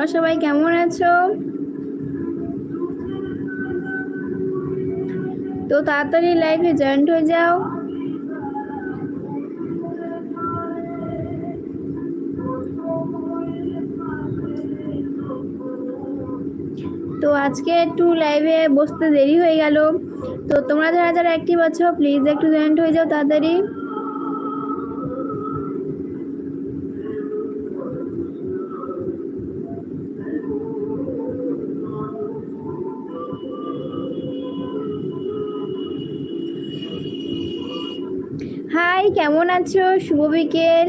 তোমরা সবাই কেমন আছো? তো তাড়াতাড়ি লাইভে জয়েন্ট হয়ে যাও। তো আজকে একটু লাইভে বসতে দেরি হয়ে গেল। তো তোমরা যারা যারা অ্যাক্টিভ আছো প্লিজ একটু জয়েন্ট হয়ে যাও তাড়াতাড়ি। কেমন আছো? শুভ বিকেল।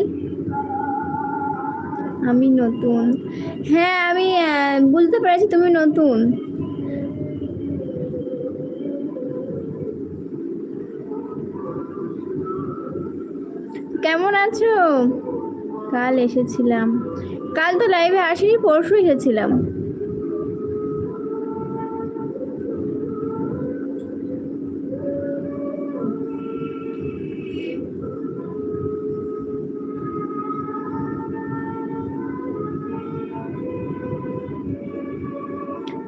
আমি নতুন। হ্যাঁ আমি বুঝতে পেরেছি তুমি নতুন। কেমন আছো? কাল এসেছিলাম। কাল তো লাইভে আসিনি, পরশু এসেছিলাম।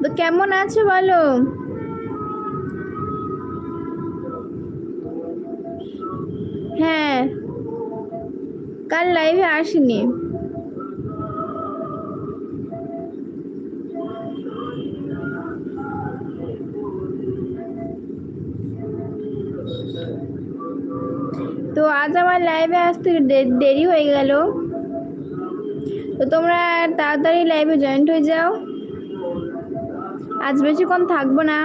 তো কেমন আছো বলো? হ্যাঁ। কাল লাইভে আসিনি। তো আজ আমার লাইভে আসতে দেরি হয়ে গেল। তো তোমরা তাড়াতাড়ি লাইভে জয়েন্ট হয়ে যাও। আজ বেশিক্ষণ থাকব না।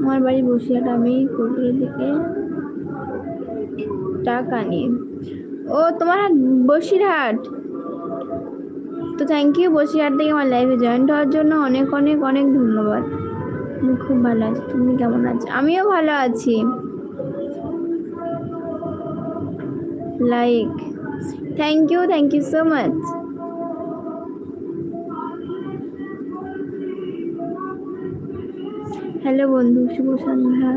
আমার বাড়ি বসিয়াট আমি কুকুরের দিকে টাকা নিয়ে। ও, তোমার হাট বসিরহাট? তো থ্যাংক ইউ বসিরহাট থেকে আমার লাইফে জয়েন্ট হওয়ার জন্য অনেক অনেক অনেক ধন্যবাদ। আমি খুব ভালো আছি, তুমি কেমন আছো? আমিও ভালো আছি। Like thank you thank you so much hello বন্ধু, শুভ সন্ধ্যা।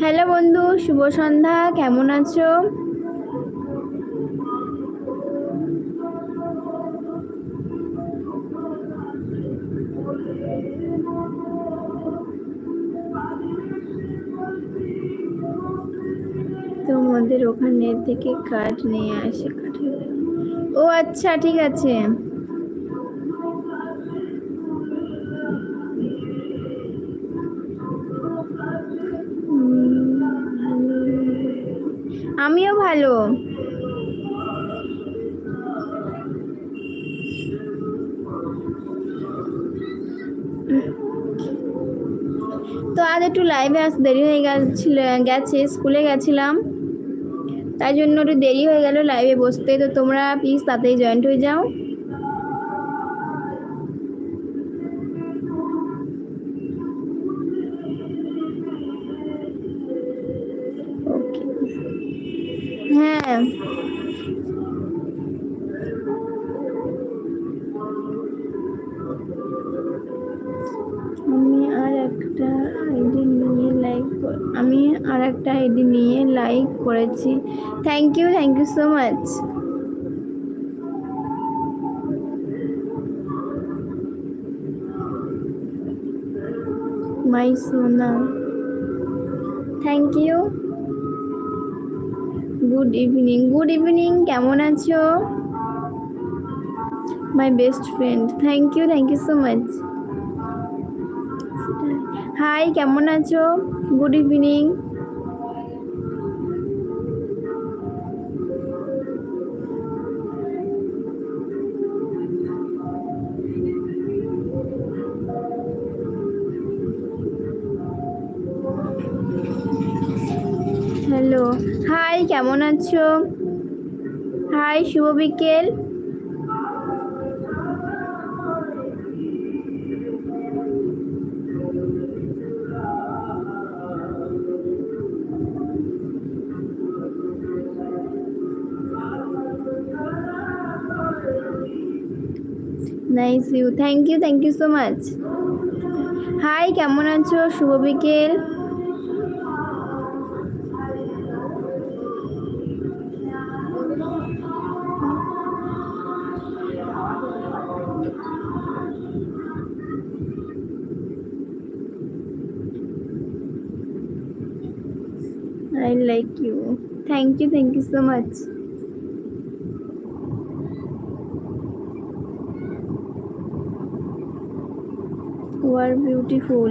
হ্যালো বন্ধু, শুভ সন্ধ্যা, কেমন আছো? তোমাদের ওখানে থেকে কাঠ নিয়ে আসে, কাঠের। ও আচ্ছা ঠিক আছে। আমিও ভালো। তো আজ একটু লাইভে আস দেরি হয়ে গেছিল, গেছে স্কুলে গেছিলাম। তাই জন্য একটু দেরি হয়ে গেল লাইভে বসতে। তো তোমরা প্লিজ তাতেই জয়েন্ট হয়ে যাও। একটা আইডি নিয়ে লাইক করেছি। Thank you thank you so much my সোনা thank you good evening good evening কেমন আছো? My best friend thank you thank you so much hi কেমন আছো? গুড ইভিনিং হাই কেমন আছো? হাই শুভ বিকেল। Nice you thank you thank you so much hi কেমন আছো? শুভ বিকেল। Like you thank you thank you so much you are beautiful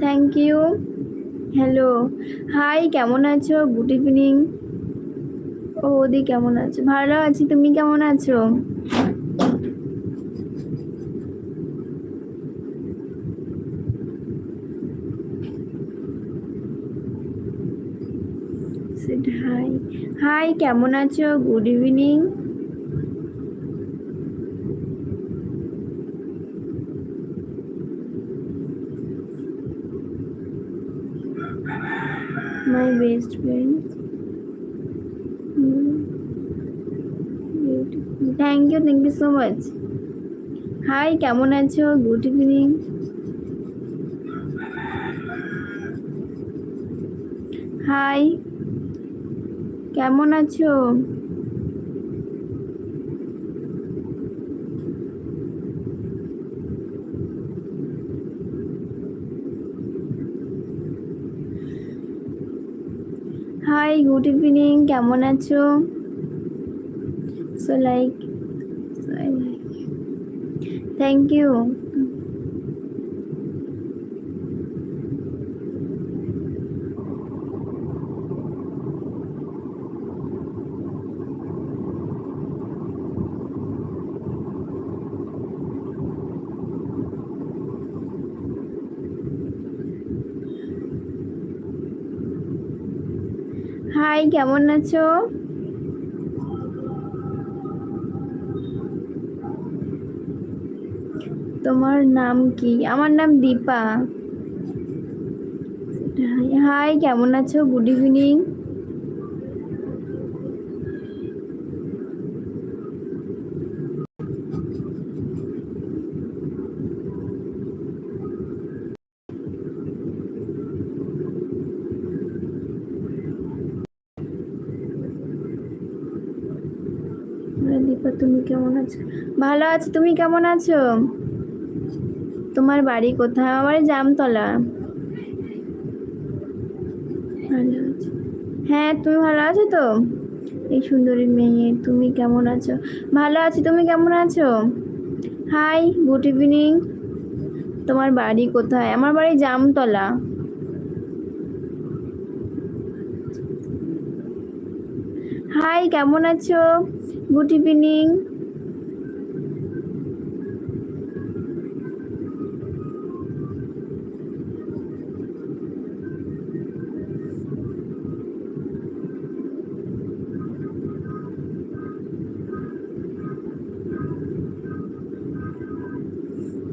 thank you hello hi কেমন আছো? গুড ইভিনিং ও, ওদি কেমন আছো? ভালো আছি। তুমি কেমন আছো হাই হাই কেমন আছো? Good evening my best friend. Thank you thank you so much hi কেমন আছো? গুড ইভিনিং হাই কেমন আছো? হাই গুড ইভিনিং কেমন আছো? So like thank you hi কেমন আছো? তোমার নাম কি? আমার নাম দীপা। হাই কেমন আছো? গুড ইভিনিং দীপা তুমি কেমন আছো? ভালো আছো, তুমি কেমন আছো? তোমার বাড়ি কোথায়? আমার জামতলা। ভালো আছি। হ্যাঁ তুমি ভালো আছো তো? এই সুন্দরী মেয়ে, তুমি কেমন আছো? ভালো আছি, তুমি কেমন আছো? হাই গুড ইভিনিং তোমার বাড়ি কোথায়? আমার বাড়ি জামতলা। হাই কেমন আছো? গুড ইভিনিং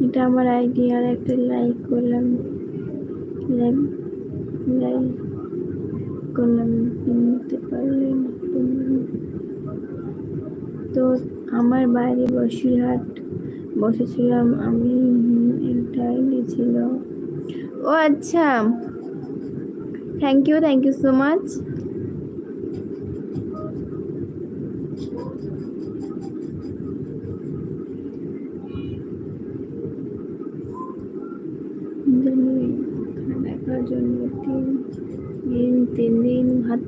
এটা আমার আইডিয়ার একটা লাইক করলাম। লাইক লাইক করলাম। কিনতে পারলে না তুমি। তো আমার বাইরে বসিরহাট। বসেছিলাম আমি একটা ছিল। ও আচ্ছা। Thank you thank you so much দেখার জন্য দিন তিন দিন ভাত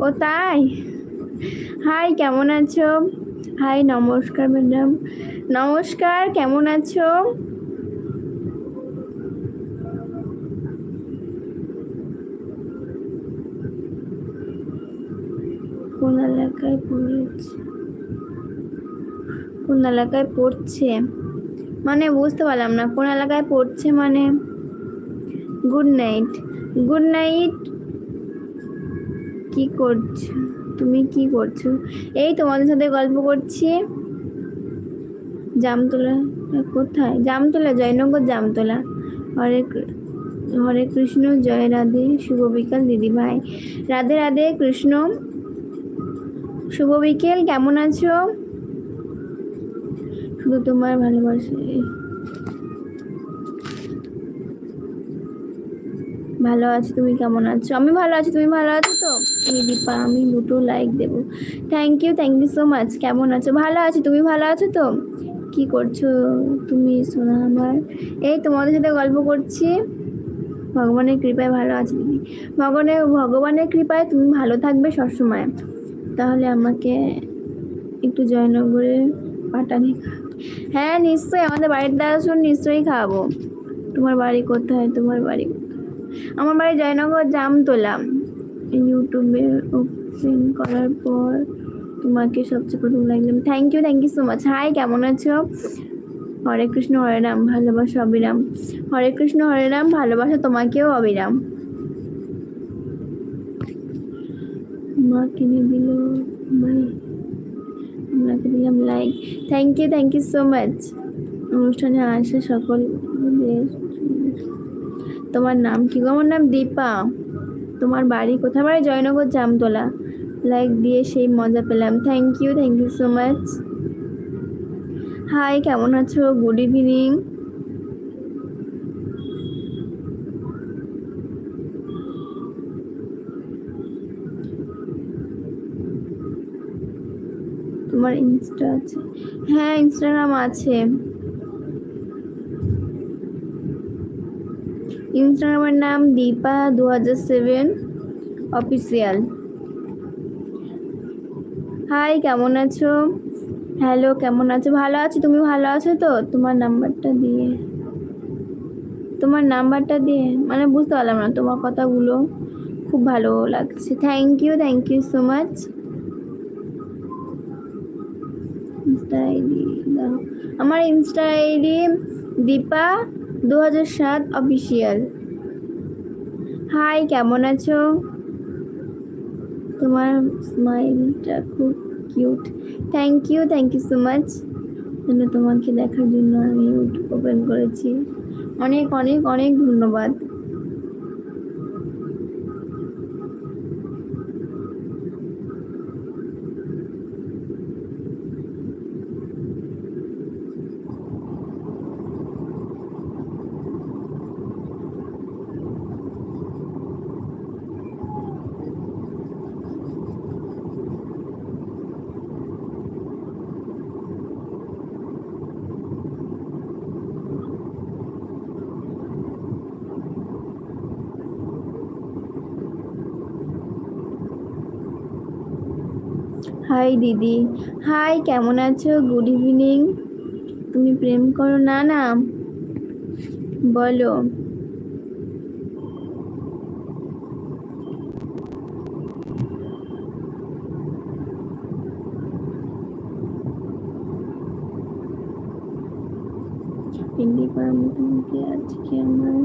ও তাই। হাই, কেমন আছো? হাই, নমস্কার, ম্যাডাম। নমস্কার, কেমন আছো? কোন এলাকায় পড়েছে? কোন এলাকায় পড়ছে? মানে বুঝতে পারলাম না, কোন এলাকায় পড়ছে মানে? Good night. Good night. কি করছ? তুমি কি করছ? এই তোমাদের সাথে গল্প করছি। জামতলা কোথায়? জামতলা, জয়নগর জামতলা। হরে হরে কৃষ্ণ, জয় রাধে, শুভ বিকাল দিদি ভাই। রাধে রাধে কৃষ্ণ। শুভ বিকেল, কেমন আছো? শুধু তোমার ভালোবাসে। ভালো আছি, তুমি কেমন আছো? আমি ভালো আছি, তুমি ভালো আছো তো? এই দীপা আমি দুটো লাইক দেবো। Thank you thank you so much কেমন আছো? ভালো আছি। তুমি ভালো আছো তো? কি করছ তুমি শোনা আমার? এই তোমাদের সাথে গল্প করছি। ভগবানের কৃপায় ভালো আছে দিদি। ভগবানের ভগবানের কৃপায় তুমি ভালো থাকবে সবসময়। তাহলে আমাকে একটু জয়নগরে পাঠানি হ্যাঁ নিশ্চয়ই। আমাদের বাড়ির বাড়িতে আসুন নিশ্চয়ই খাওয়াবো তোমার বাড়ি কোথায়? তোমার বাড়ি। আমার বাড়ি জয়নগর, জামতলা। ইউটিউবে ওপেন করার পর তোমাকে সবচেয়ে প্রথম লাগলাম thank you thank you so much hi কেমন আছো? হরে কৃষ্ণ, হরে রাম, ভালোবাসা অবিরাম। হরে কৃষ্ণ, হরে রাম, ভালোবাসা তোমাকেও অবিরাম। মা কিনে দিল আপনাকে দিলাম like thank you thank you so much অনুষ্ঠানে আসে সকল তোমার নাম কি গো? আমার নাম দীপা। তোমার বাড়ি কোথায়? বাড়ি জয়নগর, জামতলা। লাইক দিয়ে সেই মজা পেলাম। Thank you thank you so much hi কেমন আছো? গুড ইভিনিং তোমার ইনস্টা আছে? হ্যাঁ ইনস্টাগ্রাম আছে। ইনস্টাগ্রামের নাম দীপা দু হাজার সেভেন অফিসিয়াল। হাই, কেমন আছো? হ্যালো, কেমন আছো? ভালো আছো, তুমি ভালো আছো তো? তোমার নাম্বারটা দিয়ে। তোমার নাম্বারটা দিয়ে। মানে বুঝতে পারলাম না, তোমার কথাগুলো খুব ভালো লাগছে। Thank you thank you so much insta ID আমার ইনস্টা আইডি দীপা দু হাজার সাত অফিসিয়াল হাই কেমন আছো? তোমার স্মাইলটা খুব cute thank you thank you so much তোমাকে দেখার জন্য আমি ইউটিউব ওপেন করেছি। অনেক অনেক অনেক ধন্যবাদ। হাই দিদি। হাই, কেমন আছো? গুড ইভিনিং তুমি প্রেম করো না না? বলো। আজকে আমার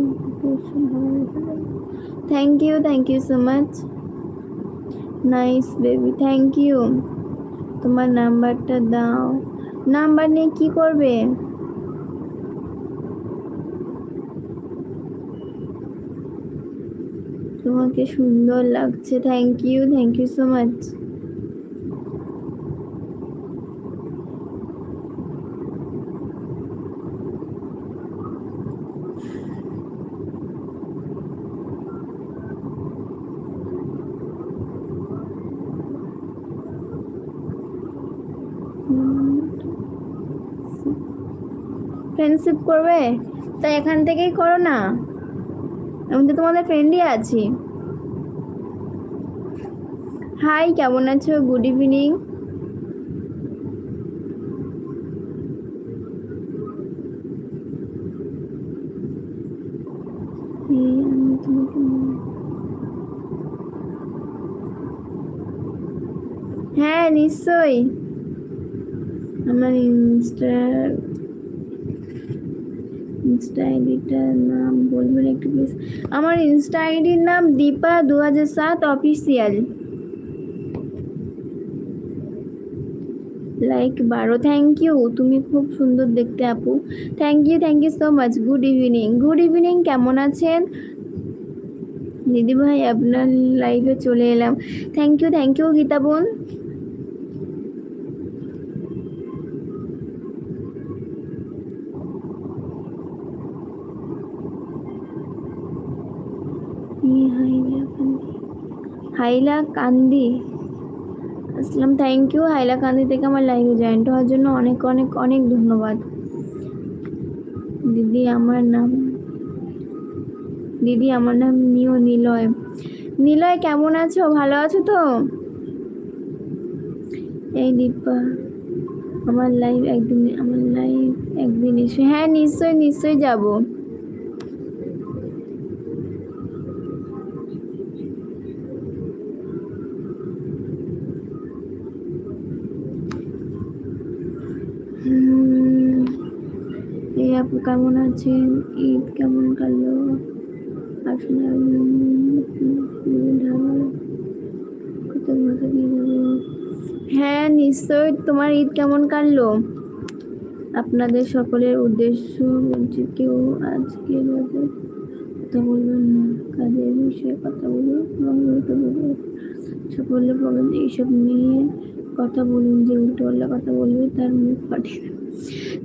thank you thank you so much nice baby thank you তোমার নাম্বারটা দাও। নাম্বার নিয়ে কি করবে? তোমাকে সুন্দর লাগছে। Thank you thank you so much friendship করবে? তা এখান থেকেই করো না। আমি তো তোমাদের ফ্রেন্ডই আছি। হাই কেমন আছো? গুড ইভিনিং হ্যাঁ নিশ্চয়ই। আমার ইনস্টা ইনস্টা আইডিটার নাম বলবেন একটু প্লিজ আমার ইনস্টা আইডির নাম দীপা দু হাজার সাত অফিসিয়াল লাইক বারো থ্যাংক ইউ তুমি খুব সুন্দর দেখতে আপু। Thank you thank you so much good evening good evening কেমন আছেন? দিদি ভাই আপনার লাইভে চলে এলাম। Thank you thank you Gita বোন। হাইলা কান্দি। আসলাম থ্যাংক ইউ হাইলা কান্দি থেকে আমার লাইভে জয়েন্ট হওয়ার জন্য অনেক অনেক অনেক ধন্যবাদ। দিদি আমার নাম, দিদি আমার নাম নিও নিলয়। নিলয়, কেমন আছো? ভালো আছো তো? এই দীপা আমার লাইভ একদিন, আমার লাইভ একদিন এসে হ্যাঁ নিশ্চয়ই নিশ্চয়ই যাব হুম, এই আপু কেমন আছেন? ঈদ কেমন কাটলো? হ্যাঁ নিশ্চয়ই। তোমার ঈদ কেমন কাটলো? আপনাদের সকলের উদ্দেশ্য বলছি, কেউ আজকে কথা বলবেন না। কাজের বিষয়ে কথা বলুন সকলে বলেন এইসব নিয়ে কথা বলুন, যে উল্টোপাল্টা কথা বলবে, তার মুখ ফাটিয়ে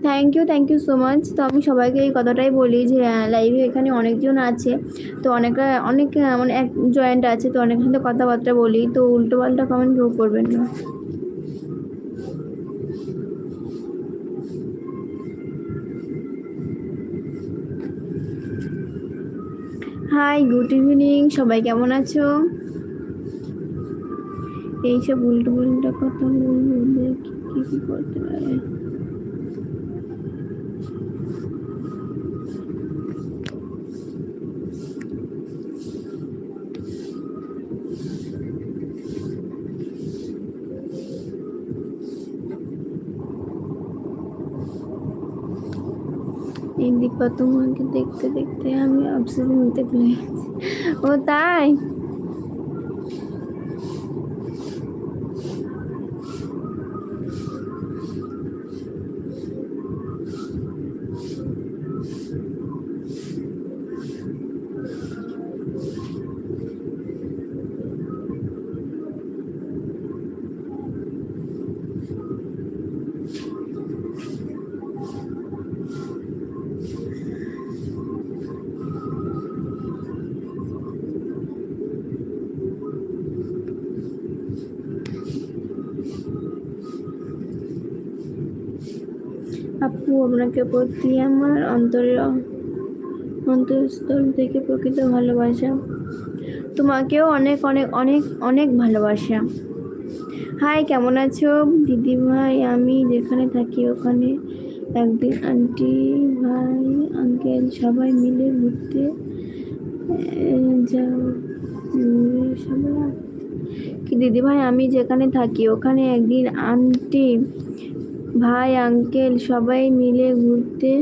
thank you thank you so much তো আমি সবাইকে এই কথাটাই বলি যে লাইভে এখানে অনেকজন আছে। তো অনেক অনেক মানে এক জয়েন্ট আছে। তো অনেক সাথে কথাবার্তা বলি। তো উল্টোপাল্টা কমেন্ট কেউ করবেন না। হাই গুড ইভিনিং সবাই কেমন আছো? এইসব উল্টো পাল্টা কথা বলব কি কি করতে পারে? এই দীপা তোমাকে দেখতে দেখতে আমি অবসেশন নিতে ভুলে গেছি। ও তাই? আপু, আপনাকে প্রতি আমার অন্তরের অন্তঃস্থল থেকে প্রকৃত ভালোবাসা। তোমাকেও অনেক অনেক অনেক অনেক ভালোবাসা। হাই, কেমন আছো? দিদি ভাই, আমি যেখানে থাকি ওখানে। একদিন আন্টি ভাই, আঙ্কেল সবাই মিলে ঘুরতে যাও। সবাই। কি দিদি ভাই, আমি যেখানে থাকি ওখানে একদিন আন্টি ভাই, আঙ্কেল, সবাই মিলে ঘুরতে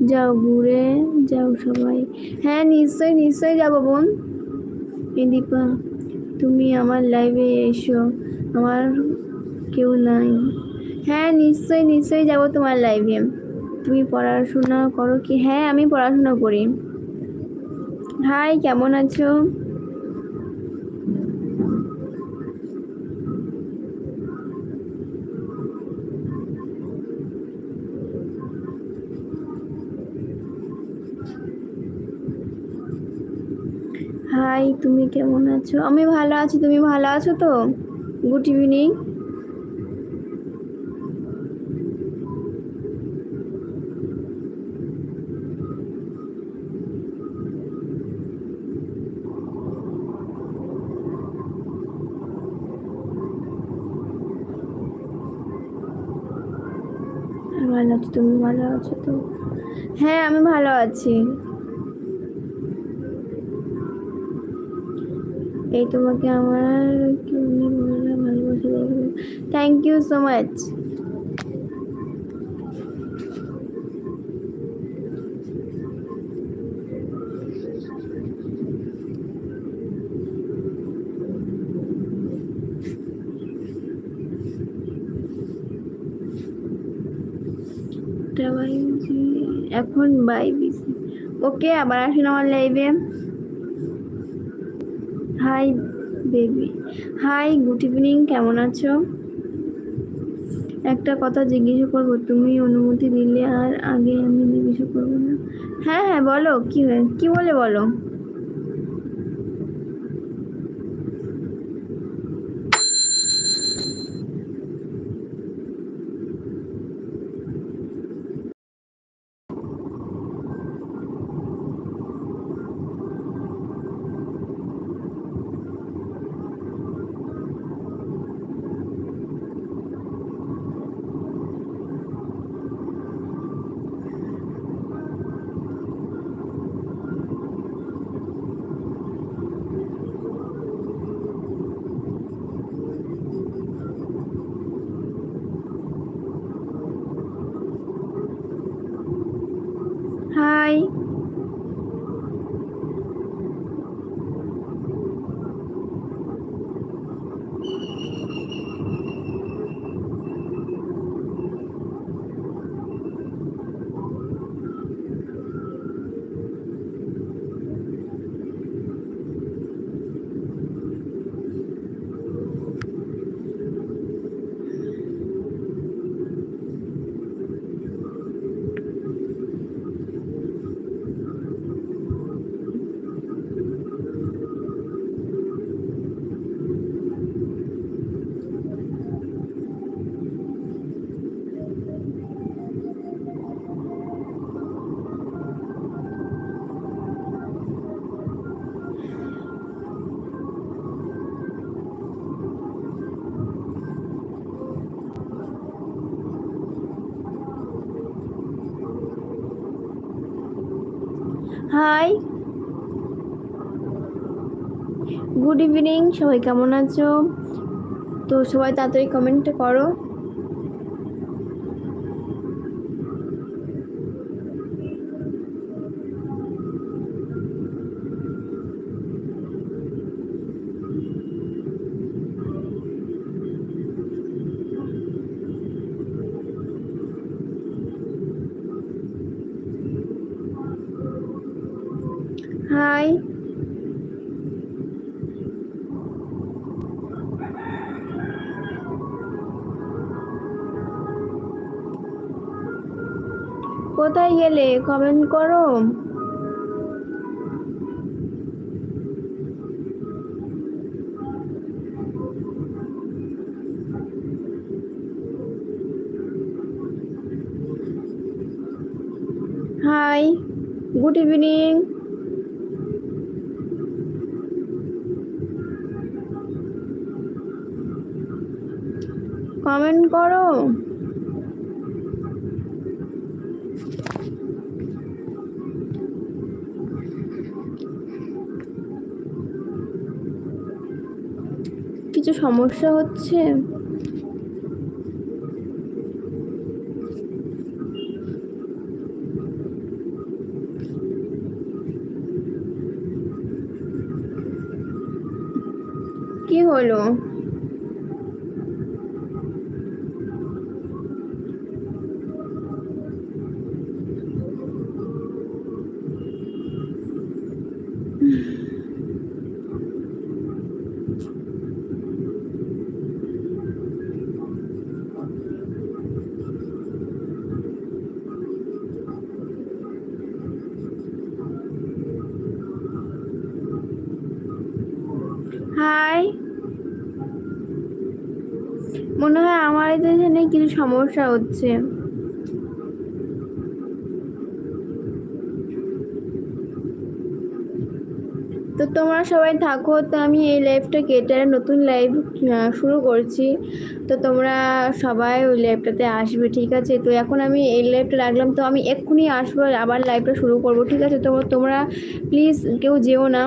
যাও, ঘুরে যাও সবাই। হ্যাঁ নিশ্চয়ই নিশ্চয়ই যাব বোন। দীপা, তুমি আমার লাইভে এসো। আমার কেউ নাই। হ্যাঁ নিশ্চয়ই নিশ্চয়ই যাব তোমার লাইভে তুমি পড়াশোনা করো কি? হ্যাঁ আমি পড়াশোনা করি। হাই কেমন আছো হাই তুমি কেমন আছো? আমি ভালো আছি, তুমি ভালো আছো তো? গুড ইভিনিং ভালো আছি, তুমি ভালো আছো তো? হ্যাঁ আমি ভালো আছি। এই তোমাকে আমার ভালোবাসা থ্যাংক ইউ সো মাচ এখন বাই বিসি ওকে আবার আসুন আমার লাইভে hi baby hi good evening কেমন আছো? একটা কথা জিজ্ঞেস করব, তুমি অনুমতি দিলে আর আগে আমি জিজ্ঞেস করব না। হ্যাঁ হ্যাঁ বলো, কী হয়ে, কি বলে বলো? হাই হাই গুড ইভিনিং সবাই কেমন আছো? তো সবাই তাড়াতাড়ি কমেন্ট করো। হাই কোথায় গেলে? কমেন্ট করো। হাই গুড ইভিনিং কমেন্ট করো। কিছু সমস্যা হচ্ছে কি হলো হাই মনে হয় আমার এখানে কিছু সমস্যা হচ্ছে। তো তোমরা সবাই থাকো, তো আমি এই লাইভটা কেটে নতুন লাইভ শুরু করছি। তো তোমরা সবাই ওই লাইভটাতে আসবে, ঠিক আছে? তো এখন আমি এই লাইভটা রাখলাম, তো আমি এক্ষুনি আসব, আবার লাইভটা শুরু করব, ঠিক আছে? তো তোমরা প্লিজ কেউ যেও না।